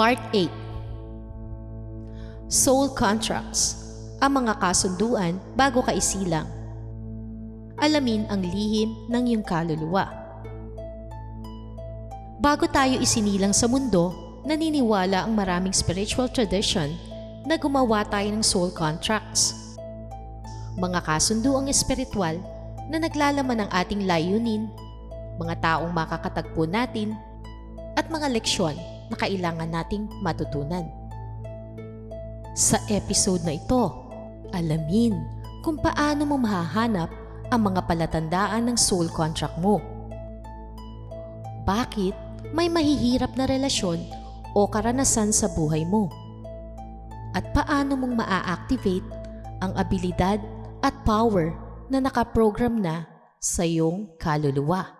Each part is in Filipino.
Part 8 Soul Contracts Ang mga kasunduan bago ka isilang. Alamin ang lihim ng iyong kaluluwa. Bago tayo isinilang sa mundo, naniniwala ang maraming spiritual tradition na gumawa tayo ng soul contracts. Mga kasunduang espiritual na naglalaman ng ating layunin, mga taong makakatagpo natin, at mga leksyon na kailangan nating matutunan. Sa episode na ito, alamin kung paano mo mahahanap ang mga palatandaan ng soul contract mo. Bakit may mahihirap na relasyon o karanasan sa buhay mo? At paano mong maa-activate ang abilidad at power na nakaprogram na sa iyong kaluluwa?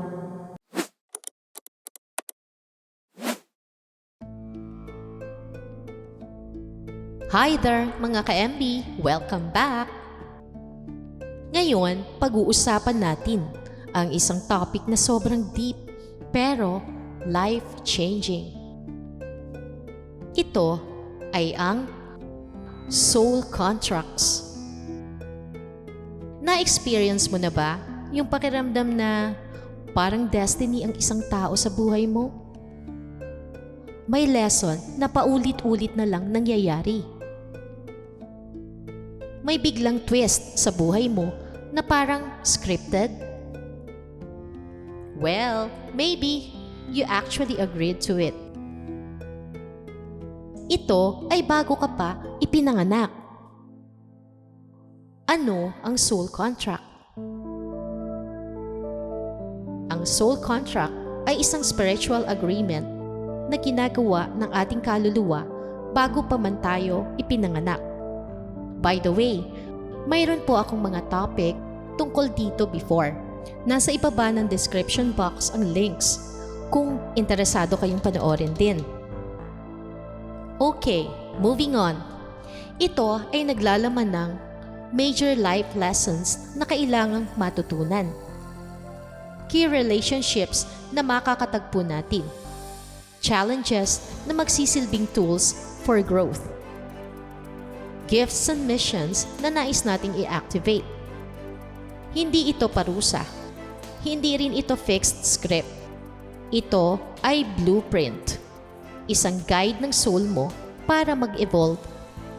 Hi there mga ka-MB! Welcome back! Ngayon, pag-uusapan natin ang isang topic na sobrang deep pero life-changing. Ito ay ang soul contracts. Na-experience mo na ba yung pakiramdam na parang destiny ang isang tao sa buhay mo? May lesson na paulit-ulit na lang nangyayari. May biglang twist sa buhay mo na parang scripted? Well, maybe you actually agreed to it. Ito ay bago ka pa ipinanganak. Ano ang soul contract? Ang soul contract ay isang spiritual agreement na ginagawa ng ating kaluluwa bago pa man tayo ipinanganak. By the way, mayroon po akong mga topic tungkol dito before. Nasa ibaba ng description box ang links kung interesado kayong panoorin din. Okay, moving on. Ito ay naglalaman ng major life lessons na kailangang matutunan. Key relationships na makakatagpo natin. Challenges na magsisilbing tools for growth. Gifts and missions na nais nating i-activate. Hindi ito parusa. Hindi rin ito fixed script. Ito ay blueprint isang guide ng soul mo para mag-evolve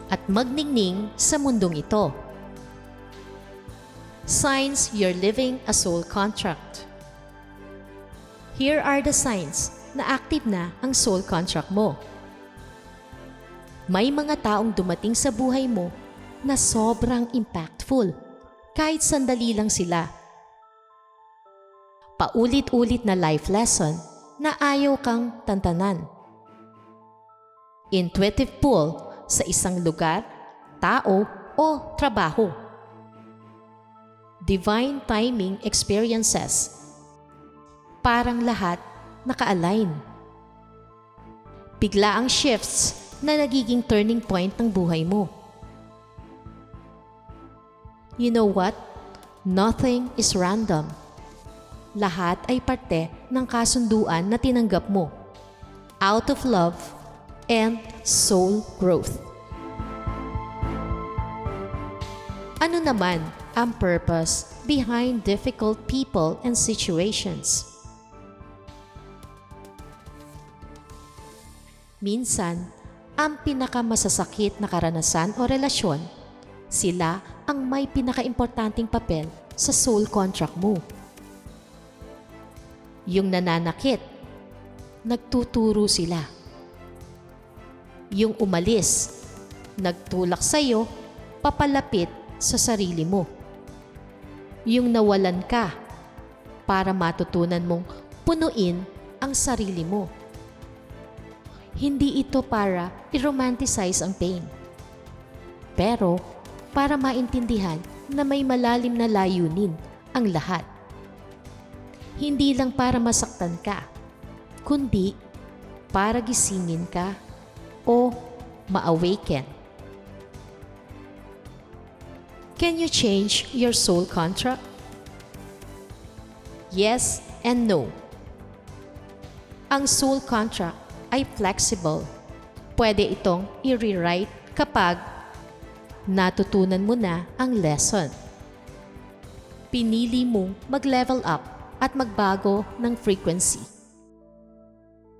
at magningning sa mundong ito. Signs you're living a soul contract. Here are the signs na active na ang soul contract mo. May mga taong dumating sa buhay mo na sobrang impactful kahit sandali lang sila. Paulit-ulit na life lesson na ayaw kang tantanan intuitive pull sa isang lugar, tao o trabaho. Divine timing experiences. Parang lahat naka-align. Bigla ang shifts na nagiging turning point ng buhay mo. You know what? Nothing is random. Lahat ay parte ng kasunduan na tinanggap mo. Out of love and soul growth. Ano naman ang purpose behind difficult people and situations? Minsan, ang pinakamasasakit na karanasan o relasyon, sila ang may pinakaimportanting papel sa soul contract mo. Yung nananakit, nagtuturo sila yung umalis, nagtulak sa iyo, papalapit sa sarili mo. Yung nawalan ka para matutunan mong punuin ang sarili mo. Hindi ito para i-romanticize ang pain. Pero para maintindihan na may malalim na layunin ang lahat. Hindi lang para masaktan ka, kundi para gisingin ka o ma-awaken. Can you change your soul contract? Yes and no. Ang soul contract ay flexible. Pwede itong i-rewrite kapag natutunan mo na ang lesson. Pinili mong mag-level up at magbago ng frequency.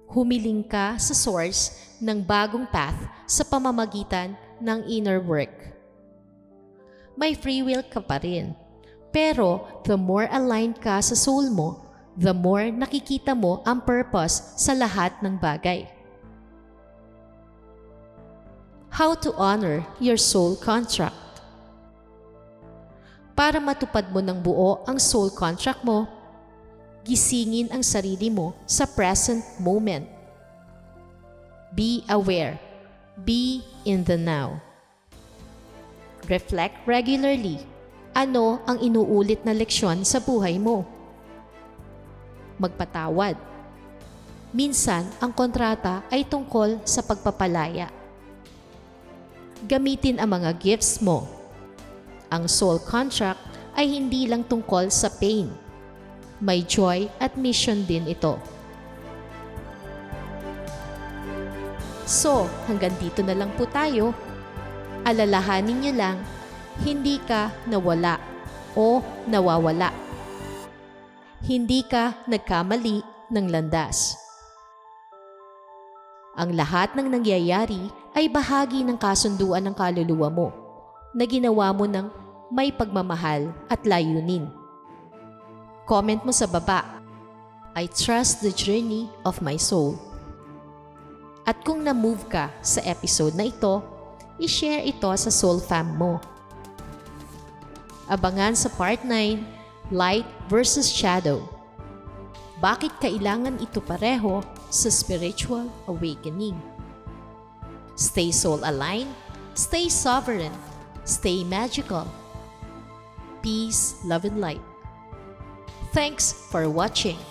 Humiling ka sa source ng bagong path sa pamamagitan ng inner work. May free will ka pa rin. Pero the more aligned ka sa soul mo, the more nakikita mo ang purpose sa lahat ng bagay. How to honor your soul contract. Para matupad mo ng buo ang soul contract mo, gisingin ang sarili mo sa present moment. Be aware. Be in the now. Reflect regularly. Ano ang inuulit na leksyon sa buhay mo? Magpatawad. Minsan, ang kontrata ay tungkol sa pagpapalaya. Gamitin ang mga gifts mo. Ang soul contract ay hindi lang tungkol sa pain. May joy at mission din ito. So, hanggang dito na lang po tayo. Alalahanin niyo lang, hindi ka nawala o nawawala. Hindi ka nagkamali ng landas. Ang lahat ng nangyayari ay bahagi ng kasunduan ng kaluluwa mo na ginawa mo ng may pagmamahal at layunin. Comment mo sa baba, I trust the journey of my soul. At kung na-move ka sa episode na ito, i-share ito sa Soul Fam mo. Abangan sa Part 9, Light versus Shadow. Bakit kailangan ito pareho sa spiritual awakening? Stay soul aligned, stay sovereign, stay magical. Peace, love, and light. Thanks for watching.